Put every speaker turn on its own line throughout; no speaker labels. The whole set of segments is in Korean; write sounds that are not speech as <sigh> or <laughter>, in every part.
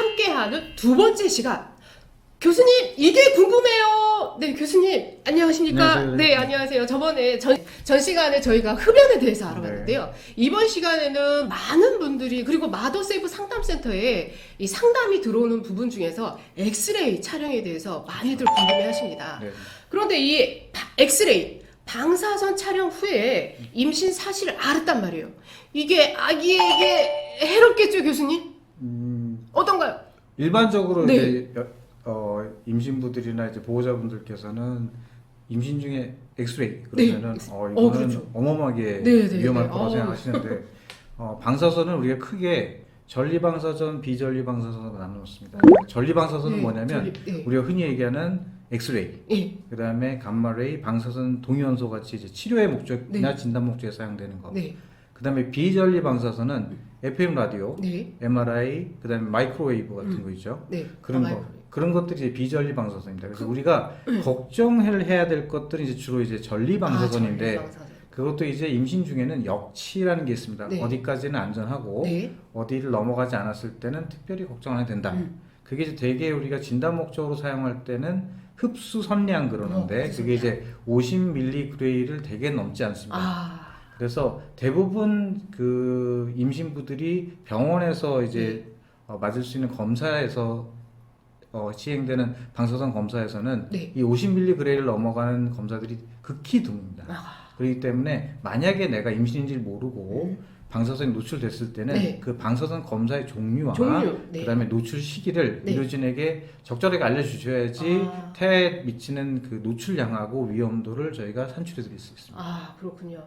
함께하는 두 번째 시간. 교수님, 이게 궁금해요. 네, 교수님, 안녕하십니까?
안녕하세요.
네, 안녕하세요. 저번에 전, 전 시간에 저희가 흡연에 대해서 알아봤는데요.
네.
이번 시간에는 많은 분들이, 그리고 마더세이브 상담센터에 이 상담이 들어오는 부분 중에서 엑스레이 촬영에 대해서 많이들 궁금해 하십니다.
네.
그런데 이 바- 엑스레이 방사선 촬영 후에 임신 사실을 알았단 말이에요. 이게 아기에게 해롭겠죠, 교수님?
음,
어떤가요?
일반적으로
네.
이제 여- 어, 임신부들이나 이제 보호자분들께서는 임신 중에 엑스레이 그러면은
네.
어,
어,
이거는
그렇죠.
어마어마하게
네, 네,
위험할
네.
거라고
어.
생각하시는데 어, 방사선은 우리가 크게 전리 방사선, 비전리 방사선으로 나누었습니다. 전리 방사선은
네,
뭐냐면
저기, 네.
우리가 흔히 얘기하는 엑스레이,
예,
그다음에 감마레이, 방사선 동위원소 같이 이제 치료의 목적이나
네.
진단 목적에 사용되는 거.
네,
그다음에 비전리 방사선은 FM 라디오,
네,
MRI, 그다음에 마이크로웨이브 같은
음.
거 있죠.
네.
그런
가만히
거 그런 것들이 이제 비전리 방사선입니다. 그래서 우리가
네.
걱정을 해야 될 것들은 이제 주로 이제 전리 방사선인데
아, 전리방사선.
그것도 이제 임신 중에는 역치라는 게 있습니다.
네.
어디까지는 안전하고
네,
어디를 넘어가지 않았을 때는 특별히 걱정 안 해도 된다.
음.
그게 이제 대개 우리가 진단 목적으로 사용할 때는 흡수 선량 그러는데
어, 흡수
그게 이제 50mg를 대개 넘지 않습니다.
아,
그래서 대부분 그 임신부들이 병원에서 이제
네.
어, 맞을 수 있는 검사에서 어, 시행되는 방사선 검사에서는
네.
이 50mg를 넘어가는 검사들이 극히 드뭅니다.
아,
그렇기 때문에 만약에 내가 임신인지를 모르고
음.
방사선이 노출됐을 때는
네.
그 방사선 검사의 종류와
종류. 네.
그다음에 노출 시기를
네.
의료진에게 적절하게 알려주셔야지
아.
태아에 미치는 그 노출량하고 위험도를 저희가 산출해 드릴 수 있습니다.
아, 그렇군요.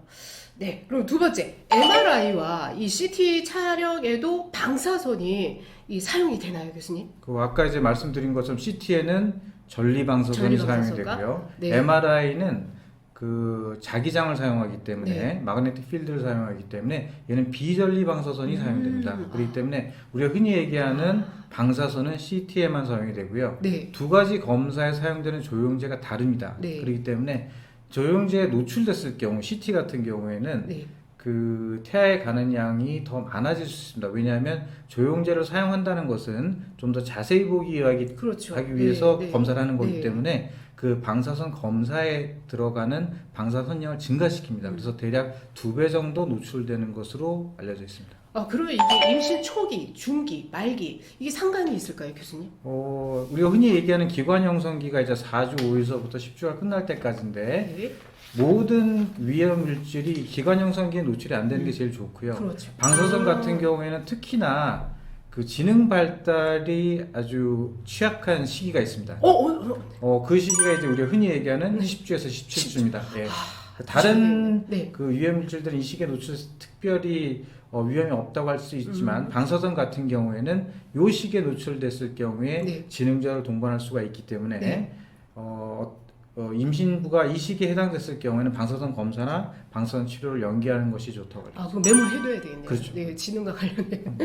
네, 그럼 두 번째 MRI와 이 CT 촬영에도 방사선이 이 사용이 되나요, 교수님?
그 아까 이제 말씀드린 것처럼 CT에는 전리 방사선이 사용이
전리방사선과?
되고요.
네.
MRI는 그 자기장을 사용하기 때문에
네.
마그네틱 필드를 사용하기 때문에 얘는 비전리 방사선이
음.
사용됩니다. 그렇기 때문에 우리가 흔히 얘기하는 방사선은 CT에만 사용이 되고요.
네,
두 가지 검사에 사용되는 조영제가 다릅니다.
네.
그렇기 때문에 조영제에 노출됐을 경우 CT 같은 경우에는
네,
그 태아에 가는 양이 더 많아질 수 있습니다. 왜냐하면 조영제를 사용한다는 것은 좀 더 자세히 보기 위하기
그렇죠.
하기 위해서
네, 네.
검사를 하는 거기
네.
때문에 그 방사선 검사에 들어가는 방사선량을 증가시킵니다.
음.
그래서 대략 두 배 정도 노출되는 것으로 알려져 있습니다.
아, 그러면 이게 임신 초기, 중기, 말기 이게 상관이 있을까요, 교수님?
어, 우리가 흔히 얘기하는 기관 형성기가 이제 4주 5일서부터 10주가 끝날 때까지인데
네,
모든 위험 물질이 기관 형성기에 노출이 안 되는 게 제일 좋고요.
그렇죠.
방사선
아.
같은 경우에는 특히나 그 지능 발달이 아주 취약한 시기가 있습니다.
어, 어, 어.
어, 그 시기가 이제 우리가 흔히 얘기하는
네.
10주에서 17주입니다. 예.
아,
다른
네,
그 위험 물질들은 이 시기에 노출해서 특별히 어, 위험이 없다고 할 수 있지만
음.
방사선 같은 경우에는 요 시기에 노출됐을 경우에
네.
지능자를 동반할 수가 있기 때문에
네.
어, 어, 임신부가 이 시기에 해당됐을 경우에는 방사선 검사나 방사선 치료를 연기하는 것이 좋다고 합니다.
아, 그럼 메모해둬야 되겠네요.
그렇죠.
네, 지능과 관련된.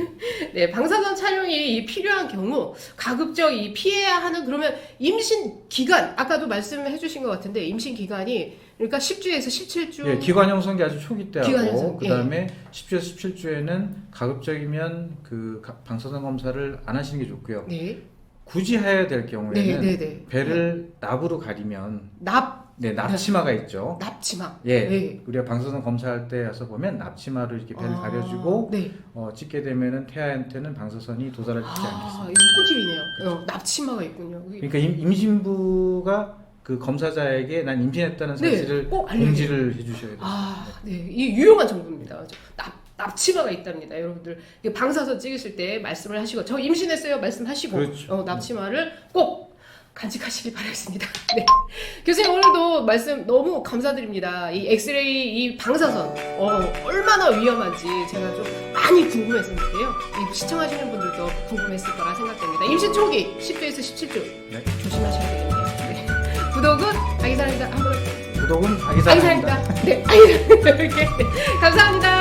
네, 방사선 촬영이 이 필요한 경우 가급적 이 피해야 하는 그러면 임신 기간 아까도 말씀해 주신 것 같은데 임신 기간이 그러니까 10주에서 17주.
예, 기관 형성기 아주 초기 때 하고
예.
그다음에 10주에서 17주에는 가급적이면 그 가- 방사선 검사를 안 하시는 게 좋고요.
네,
굳이 해야 될
네,
경우에는
네, 네.
배를 납으로 가리면
납
네, 납치마가 있죠.
납치막.
예.
네.
우리가 방사선 검사할 때 와서 보면 납치마로 이렇게 배를
아,
가려주고
네.
어, 찍게 되면은 태아한테는 방사선이 도달하지 않겠습니다.
아, 이거 꿀팁이네요. 어, 납치마가 있군요.
그러니까 임, 임신부가 그 검사자에게 난 임신했다는
네,
사실을
꼭 알려줘요.
공지를 해주셔야 돼요.
아, 네. 이 유용한 정보입니다. 납, 납치마가 있답니다. 여러분들. 방사선 찍으실 때 말씀을 하시고, 저 임신했어요. 말씀하시고,
그렇죠.
어, 납치마를 꼭 간직하시길 바라겠습니다. <laughs> 네. 교수님, 오늘도 말씀 너무 감사드립니다. 이 엑스레이, 이 방사선, 어, 얼마나 위험한지 제가 좀 많이 궁금했었는데요. 이 시청하시는 분들도 궁금했을 거라 생각됩니다. 임신 초기, 10주에서 17주.
네.
조심하셔야 되겠네요. 네. 구독은 아기사랑입니다. 한번
구독은 아기사입니다.
아기사랑입니다. 네, 아기사랑입니다. <laughs> 이렇게. 감사합니다.